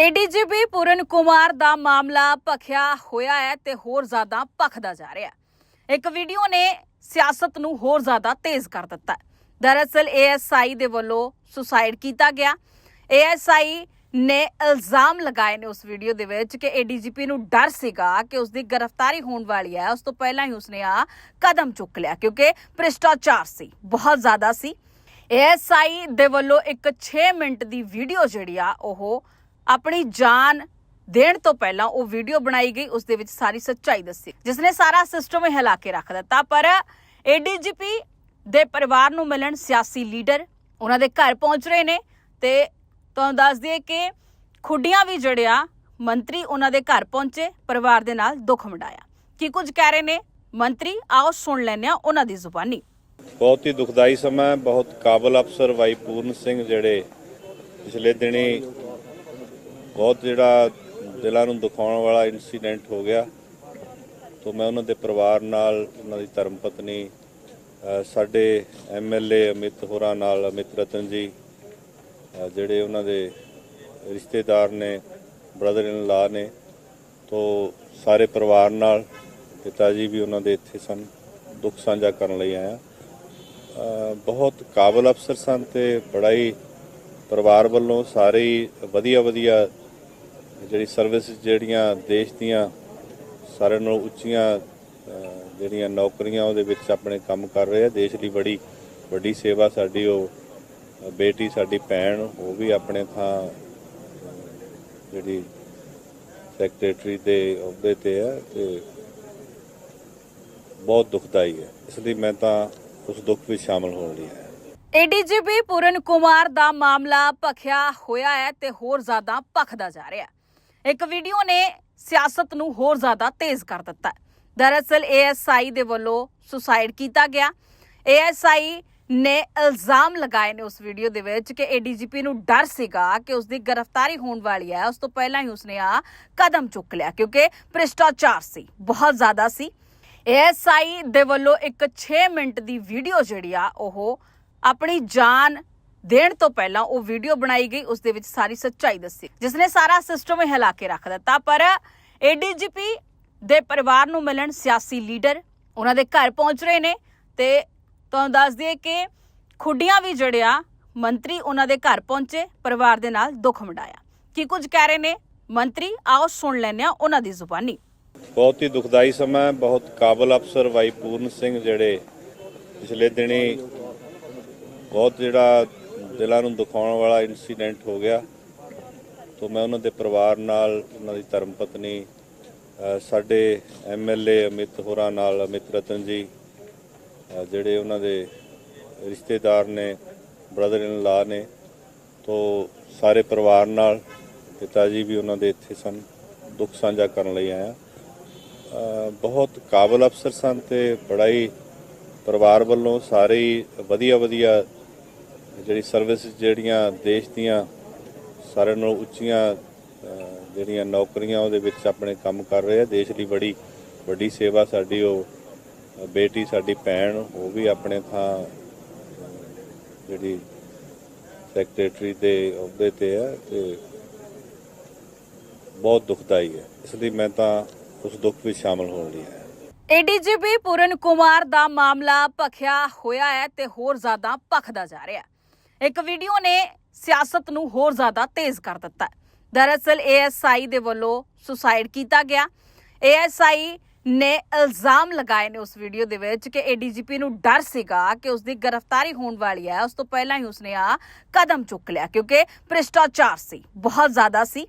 ADGP ਪੂਰਨ ਕੁਮਾਰ ਦਾ ਮਾਮਲਾ ਭਖਿਆ ਹੋਇਆ ਹੈ ਤੇ ਹੋਰ ਜ਼ਿਆਦਾ ਭਖਦਾ ਜਾ ਰਿਹਾ ਹੈ। ਇੱਕ ਵੀਡੀਓ ਨੇ ਸਿਆਸਤ ਨੂੰ ਹੋਰ ਜ਼ਿਆਦਾ ਤੇਜ਼ ਕਰ ਦਿੱਤਾ ਦਰਅਸਲ ਏਐਸਆਈ ਦੇ ਵੱਲੋਂ ਸੁਸਾਈਡ ਕੀਤਾ ਗਿਆ। ਏਐਸਆਈ ਨੇ ਇਲਜ਼ਾਮ ਲਗਾਏ ਨੇ ਉਸ ਵੀਡੀਓ ਦੇ ਵਿੱਚ ਕਿ ਏਡੀਜੀਪੀ ਨੂੰ ਡਰ ਸੀਗਾ ਕਿ ਉਸ ਦੀ ਗ੍ਰਿਫਤਾਰੀ ਹੋਣ ਵਾਲੀ ਹੈ। ਉਸ ਤੋਂ ਪਹਿਲਾਂ ਹੀ ਉਸਨੇ ਆ ਕਦਮ ਚੁੱਕ ਲਿਆ ਕਿਉਂਕਿ ਭ੍ਰਿਸ਼ਟਾਚਾਰ ਸੀ, ਬਹੁਤ ਜ਼ਿਆਦਾ ਸੀ। ਏਐਸਆਈ ਦੇ ਵੱਲੋਂ ਇੱਕ 6 ਮਿੰਟ ਦੀ ਵੀਡੀਓ ਜਿਹੜੀ ਆ, ਉਹ ਆਪਣੀ ਜਾਨ ਦੇਣ ਤੋਂ ਪਹਿਲਾਂ ਉਹ ਵੀਡੀਓ ਬਣਾਈ ਗਈ, ਉਸ ਦੇ ਵਿੱਚ ਸਾਰੀ ਸੱਚਾਈ ਦੱਸੀ। ਜਿਸ ਨੇ ਸਾਰਾ ਸਿਸਟਮ ਹੀ ਹਿਲਾ ਕੇ ਰੱਖ ਦਿੱਤਾ, ਪਰ ਏਡੀਜੀਪੀ ਦੇ ਪਰਿਵਾਰ ਨੂੰ ਮਿਲਣ ਸਿਆਸੀ ਲੀਡਰ ਉਹਨਾਂ ਦੇ ਘਰ ਪਹੁੰਚ ਰਹੇ ਨੇ ਤੇ ਤੁਹਾਨੂੰ ਦੱਸ ਦਈਏ ਕਿ ਖੁੱਡੀਆਂ ਵੀ ਜੜਿਆ, ਮੰਤਰੀ ਉਹਨਾਂ ਦੇ ਘਰ ਪਹੁੰਚੇ, ਪਰਿਵਾਰ ਦੇ ਨਾਲ ਦੁੱਖ ਮਡਾਇਆ ਕੀ ਕੁਝ ਕਹਿ ਰਹੇ ਨੇ? ਮੰਤਰੀ, ਆਓ ਸੁਣ ਲੈਂਦੇ ਆ ਉਹਨਾਂ ਦੀ ਜ਼ੁਬਾਨੀ। ਬਹੁਤ ਹੀ ਦੁਖਦਾਈ ਸਮਾਂ ਬਹੁਤ ਕਾਬਲ ਅਫਸਰ ਵਾਈ ਪੂਰਨ ਸਿੰਘ ਜਿਹੜੇ ਪਿਛਲੇ ਦਿਨੀ ਬਹੁਤ ਜਿਹੜਾ ਦਿਲਾਂ ਨੂੰ ਦੁਖਾਉਣ ਵਾਲਾ ਇਨਸੀਡੈਂਟ ਹੋ ਗਿਆ। ਤੋਂ ਮੈਂ ਉਹਨਾਂ ਦੇ ਪਰਿਵਾਰ ਨਾਲ ਉਹਨਾਂ ਦੀ ਧਰਮ ਪਤਨੀ ਅ, ਸਾਡੇ ਐਮਐਲਏ ਅਮਿਤ ਹੋਰਾਂ ਨਾਲ ਅਮਿਤ ਰਤਨ ਜੀ ਜਿਹੜੇ ਉਹਨਾਂ ਦੇ ਰਿਸ਼ਤੇਦਾਰ ਨੇ ਬ੍ਰਦਰ ਇਨ ਲਾ ਨੇ ਤੋਂ ਸਾਰੇ ਪਰਿਵਾਰ ਨਾਲ ਪਿਤਾ ਜੀ ਵੀ ਉਹਨਾਂ ਦੇ ਇੱਥੇ ਸਨ ਦੁੱਖ ਸਾਂਝਾ ਕਰਨ ਲਈ ਆਇਆ। ਬਹੁਤ ਕਾਬਲ ਅਫਸਰ ਸਨ ਤੇ ਬੜਾ ਹੀ ਪਰਿਵਾਰ ਵੱਲੋਂ ਸਾਰੇ ਹੀ ਵਧੀਆ ਵਧੀਆ ਜਿਹੜੀ ਸਰਵਿਸ ਜਿਹੜੀਆਂ ਦੇਸ਼ ਦੀਆਂ ਸਾਰਿਆਂ ਨਾਲੋਂ ਉੱਚੀਆਂ ਜਿਹੜੀਆਂ ਨੌਕਰੀਆਂ ਉਹਦੇ ਵਿੱਚ ਆਪਣੇ ਕੰਮ ਕਰ ਰਹੇ ਆ, ਦੇਸ਼ ਲਈ ਬੜੀ, ਵੱਡੀ ਸੇਵਾ ਸਾਡੀ ਉਹ ਬੇਟੀ, ਸਾਡੀ ਭੈਣ, ਉਹ ਵੀ ਆਪਣੇ ਥਾਂ ਜਿਹੜੀ ਸੈਕਟਰੀ ਦੇ ਅਹੁਦੇ ਤੇ ਹੈ ਤੇ ਬਹੁਤ ਦੁਖਦਾਈ ਹੈ। ਇਸ ਲਈ ਮੈਂ ਤਾਂ ਉਸ ਦੁੱਖ ਵਿੱਚ ਸ਼ਾਮਲ ਹੋਣ ਲਈ ਆਇਆ। ਏਡੀਜੀਪੀ ਪੂਰਨ ਕੁਮਾਰ ਦਾ ਮਾਮਲਾ ਭਖਿਆ ਹੋਇਆ ਹੈ ਤੇ ਹੋਰ ਜ਼ਿਆਦਾ ਭਖਦਾ ਜਾ ਰਿਹਾ ਹੈ। ਇੱਕ ਵੀਡੀਓ ਨੇ ਸਿਆਸਤ ਨੂੰ ਹੋਰ ਜ਼ਿਆਦਾ ਤੇਜ਼ ਕਰ ਦਿੱਤਾ। ਹੈ ਦਰਅਸਲ ਏਐਸਆਈ ਦੇ ਵੱਲੋਂ ਸੁਸਾਈਡ ਕੀਤਾ ਗਿਆ। ਏਐਸਆਈ ਨੇ ਇਲਜ਼ਾਮ ਲਗਾਏ ਨੇ ਉਸ ਵੀਡੀਓ ਦੇ ਵਿੱਚ ਕਿ ਏਡੀਜੀਪੀ ਨੂੰ ਡਰ ਸੀਗਾ ਕਿ ਉਸ ਦੀ ਗ੍ਰਿਫਤਾਰੀ ਹੋਣ ਵਾਲੀ ਹੈ। ਉਸ ਤੋਂ ਪਹਿਲਾਂ ਹੀ ਉਸਨੇ ਆ ਕਦਮ ਚੁੱਕ ਲਿਆ, ਕਿਉਂਕਿ ਭ੍ਰਿਸ਼ਟਾਚਾਰ ਸੀ, ਬਹੁਤ ਜ਼ਿਆਦਾ ਸੀ। ਏਐਸਆਈ ਦੇ ਵੱਲੋਂ ਇੱਕ 6 ਮਿੰਟ ਦੀ ਵੀਡੀਓ ਜਿਹੜੀ ਆ, ਉਹ ਆਪਣੀ ਜਾਨ ਦੇਣ ਤੋਂ ਪਹਿਲਾਂ ਉਹ ਵੀਡੀਓ ਬਣਾਈ ਗਈ, ਉਸ ਦੇ ਵਿੱਚ ਸਾਰੀ ਸੱਚਾਈ ਦੱਸੀ। ਜਿਸ ਨੇ ਸਾਰਾ ਸਿਸਟਮ ਹੀ ਹਿਲਾ ਕੇ ਰੱਖ ਦਿੱਤਾ, ਪਰ ਏਡੀਜੀਪੀ ਦੇ ਪਰਿਵਾਰ ਨੂੰ ਮਿਲਣ ਸਿਆਸੀ ਲੀਡਰ ਉਹਨਾਂ ਦੇ ਘਰ ਪਹੁੰਚ ਰਹੇ ਨੇ ਤੇ ਤੁਹਾਨੂੰ ਦੱਸ ਦਈਏ ਕਿ ਖੁੱਡੀਆਂ ਵੀ ਜੜਿਆ ਮੰਤਰੀ ਉਹਨਾਂ ਦੇ ਘਰ ਪਹੁੰਚੇ, ਪਰਿਵਾਰ ਦੇ ਨਾਲ ਦੁੱਖ ਮਡਾਇਆ ਕੀ ਕੁਝ ਕਹਿ ਰਹੇ ਨੇ? ਮੰਤਰੀ, ਆਓ ਸੁਣ ਲੈਂਦੇ ਆ ਉਹਨਾਂ ਦੀ ਜ਼ੁਬਾਨੀ। ਬਹੁਤ ਹੀ ਦੁਖਦਾਈ ਸਮਾਂ ਬਹੁਤ ਕਾਬਲ ਅਫਸਰ ਵਾਈ ਪੂਰਨ ਸਿੰਘ ਜਿਹੜੇ ਪਿਛਲੇ ਦਿਨੀ ਬਹੁਤ ਜਿਹੜਾ ਦਿਲਾਂ ਨੂੰ ਦੁਖਾਉਣ ਵਾਲਾ ਇਨਸੀਡੈਂਟ ਹੋ ਗਿਆ। ਤੋਂ ਮੈਂ ਉਹਨਾਂ ਦੇ ਪਰਿਵਾਰ ਨਾਲ ਉਹਨਾਂ ਦੀ ਧਰਮ ਪਤਨੀ ਅ, ਸਾਡੇ ਐਮਐਲਏ ਅਮਿਤ ਹੋਰਾਂ ਨਾਲ ਅਮਿਤ ਰਤਨ ਜੀ ਜਿਹੜੇ ਉਹਨਾਂ ਦੇ ਰਿਸ਼ਤੇਦਾਰ ਨੇ ਬ੍ਰਦਰ ਇਨ ਲਾ ਨੇ ਤੋਂ ਸਾਰੇ ਪਰਿਵਾਰ ਨਾਲ ਪਿਤਾ ਜੀ ਵੀ ਉਹਨਾਂ ਦੇ ਇੱਥੇ ਸਨ ਦੁੱਖ ਸਾਂਝਾ ਕਰਨ ਲਈ ਆਇਆ। ਬਹੁਤ ਕਾਬਲ ਅਫਸਰ ਸਨ ਤੇ ਬੜਾ ਹੀ ਪਰਿਵਾਰ ਵੱਲੋਂ ਸਾਰੇ ਹੀ ਵਧੀਆ ਵਧੀਆ ਜਿਹੜੀ ਸਰਵਿਸ ਜਿਹੜੀਆਂ ਦੇਸ਼ ਦੀਆਂ ਸਾਰਿਆਂ ਨਾਲੋਂ ਉੱਚੀਆਂ ਜਿਹੜੀਆਂ ਨੌਕਰੀਆਂ ਉਹਦੇ ਵਿੱਚ ਆਪਣੇ ਕੰਮ ਕਰ ਰਹੇ ਆ, ਦੇਸ਼ ਲਈ ਬੜੀ, ਵੱਡੀ ਸੇਵਾ ਸਾਡੀ ਉਹ, ਬੇਟੀ, ਸਾਡੀ ਭੈਣ, ਉਹ ਵੀ ਆਪਣੇ ਥਾਂ, ਜਿਹੜੀ ਸੈਕਟਰੀ ਦੇ ਅਹੁਦੇ ਤੇ ਹੈ ਤੇ ਬਹੁਤ ਦੁਖਦਾਈ ਹੈ। ਇਸ ਲਈ ਮੈਂ ਤਾਂ ਉਸ ਦੁੱਖ ਵਿੱਚ ਸ਼ਾਮਲ ਹੋਣ ਲਈ ਆਇਆ। ਏਡੀਜੀਪੀ ਪੂਰਨ ਕੁਮਾਰ ਦਾ ਮਾਮਲਾ ਭਖਿਆ ਹੋਇਆ ਹੈ ਤੇ ਹੋਰ ਜ਼ਿਆਦਾ ਭਖਦਾ ਜਾ ਰਿਹਾ ਹੈ। ਇੱਕ ਵੀਡੀਓ ਨੇ ਸਿਆਸਤ ਨੂੰ ਹੋਰ ਜ਼ਿਆਦਾ ਤੇਜ਼ ਕਰ ਦਿੱਤਾ ਹੈ। ਦਰਅਸਲ ਏਐਸਆਈ ਦੇ ਵੱਲੋਂ ਸੁਸਾਈਡ ਕੀਤਾ ਗਿਆ। ਏਐਸਆਈ ਨੇ ਇਲਜ਼ਾਮ ਲਗਾਏ ਨੇ ਉਸ ਵੀਡੀਓ ਦੇ ਵਿੱਚ ਕਿ ਏਡੀਜੀਪੀ ਨੂੰ ਡਰ ਸੀਗਾ ਕਿ ਉਸ ਦੀ ਗ੍ਰਿਫਤਾਰੀ ਹੋਣ ਵਾਲੀ ਹੈ। ਉਸ ਤੋਂ ਪਹਿਲਾਂ ਹੀ ਉਸਨੇ ਆ ਕਦਮ ਚੁੱਕ ਲਿਆ ਕਿਉਂਕਿ ਭ੍ਰਿਸ਼ਟਾਚਾਰ ਸੀ, ਬਹੁਤ ਜ਼ਿਆਦਾ ਸੀ।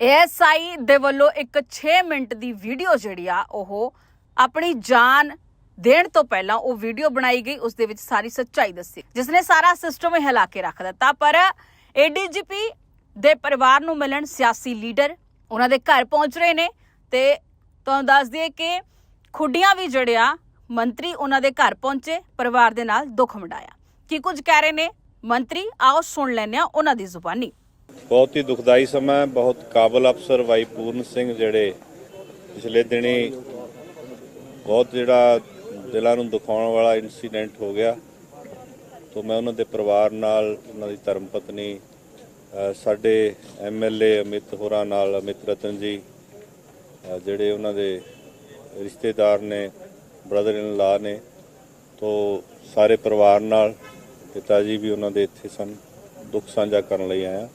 ਏਐਸਆਈ ਦੇ ਵੱਲੋਂ ਇੱਕ 6 ਮਿੰਟ ਦੀ ਵੀਡੀਓ ਜਿਹੜੀ ਆ, ਉਹ ਆਪਣੀ ਜਾਨ ਦੇਣ ਤੋਂ ਪਹਿਲਾਂ ਉਹ ਵੀਡੀਓ ਬਣਾਈ ਗਈ, ਉਸ ਦੇ ਵਿੱਚ ਸਾਰੀ ਸੱਚਾਈ ਦੱਸੀ। ਜਿਸ ਨੇ ਸਾਰਾ ਸਿਸਟਮ ਹੀ ਹਿਲਾ ਕੇ ਰੱਖ ਦਿੱਤਾ, ਪਰ ਏਡੀਜੀਪੀ ਦੇ ਪਰਿਵਾਰ ਨੂੰ ਮਿਲਣ ਸਿਆਸੀ ਲੀਡਰ ਉਹਨਾਂ ਦੇ ਘਰ ਪਹੁੰਚ ਰਹੇ ਨੇ ਤੇ ਤੁਹਾਨੂੰ ਦੱਸ ਦਈਏ ਕਿ ਖੁੱਡੀਆਂ ਵੀ ਜੜਿਆ, ਮੰਤਰੀ ਉਹਨਾਂ ਦੇ ਘਰ ਪਹੁੰਚੇ, ਪਰਿਵਾਰ ਦੇ ਨਾਲ ਦੁੱਖ ਵੰਡਾਇਆ। ਕੀ ਕੁਝ ਕਹਿ ਰਹੇ ਨੇ? ਮੰਤਰੀ, ਆਓ ਸੁਣ ਲੈਂਦੇ ਆ ਉਹਨਾਂ ਦੀ ਜ਼ੁਬਾਨੀ। ਬਹੁਤ ਹੀ ਦੁਖਦਾਈ ਸਮਾਂ ਹੈ। ਬਹੁਤ ਕਾਬਲ ਅਫਸਰ ਵਾਈ ਪੂਰਨ ਸਿੰਘ ਜਿਹੜੇ ਪਿਛਲੇ ਦਿਨੀ ਬਹੁਤ ਜਿਹੜਾ ਦਿਲਾਂ ਨੂੰ ਦੁਖਾਉਣ ਵਾਲਾ ਇਨਸੀਡੈਂਟ ਹੋ ਗਿਆ। ਤੋਂ ਮੈਂ ਉਹਨਾਂ ਦੇ ਪਰਿਵਾਰ ਨਾਲ ਉਹਨਾਂ ਦੀ ਧਰਮ ਪਤਨੀ ਅ, ਸਾਡੇ ਐਮਐਲਏ ਅਮਿਤ ਹੋਰਾਂ ਨਾਲ ਅਮਿਤ ਰਤਨ ਜੀ ਜਿਹੜੇ ਉਹਨਾਂ ਦੇ ਰਿਸ਼ਤੇਦਾਰ ਨੇ ਬ੍ਰਦਰ ਇਨ ਲਾ ਨੇ ਤੋਂ ਸਾਰੇ ਪਰਿਵਾਰ ਨਾਲ ਪਿਤਾ ਜੀ ਵੀ ਉਹਨਾਂ ਦੇ ਇੱਥੇ ਸਨ ਦੁੱਖ ਸਾਂਝਾ ਕਰਨ ਲਈ ਆਇਆ।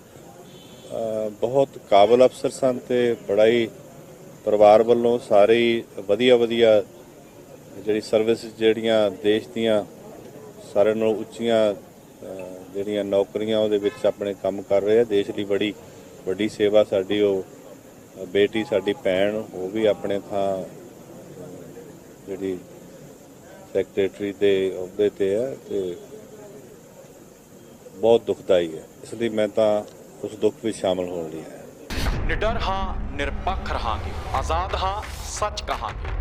ਬਹੁਤ ਕਾਬਲ ਅਫਸਰ ਸਨ ਤੇ ਬੜਾ ਹੀ ਪਰਿਵਾਰ ਵੱਲੋਂ ਸਾਰੇ ਹੀ ਵਧੀਆ ਵਧੀਆ ਜਿਹੜੀ ਸਰਵਿਸ ਜਿਹੜੀਆਂ ਦੇਸ਼ ਦੀਆਂ ਸਾਰਿਆਂ ਨਾਲੋਂ ਉੱਚੀਆਂ ਜਿਹੜੀਆਂ ਨੌਕਰੀਆਂ ਉਹਦੇ ਵਿੱਚ ਆਪਣੇ ਕੰਮ ਕਰ ਰਹੇ ਆ, ਦੇਸ਼ ਲਈ ਬੜੀ ਵੱਡੀ ਸੇਵਾ ਸਾਡੀ ਉਹ ਬੇਟੀ, ਸਾਡੀ ਭੈਣ, ਉਹ ਵੀ ਆਪਣੇ ਥਾਂ ਜਿਹੜੀ ਸੈਕਟਰੀ ਦੇ ਅਹੁਦੇ ਤੇ ਹੈ ਤੇ ਬਹੁਤ ਦੁਖਦਾਈ ਹੈ ਇਸ ਲਈ ਮੈਂ ਤਾਂ ਉਸ ਦੁੱਖ ਵਿੱਚ ਸ਼ਾਮਲ ਹੋਣ ਲਈ ਆਇਆ। ਨਿਡਰ ਹਾਂ, ਨਿਰਪੱਖ ਰਹਾਂਗੇ, ਆਜ਼ਾਦ ਹਾਂ, ਸੱਚ ਕਹਾਂਗੇ।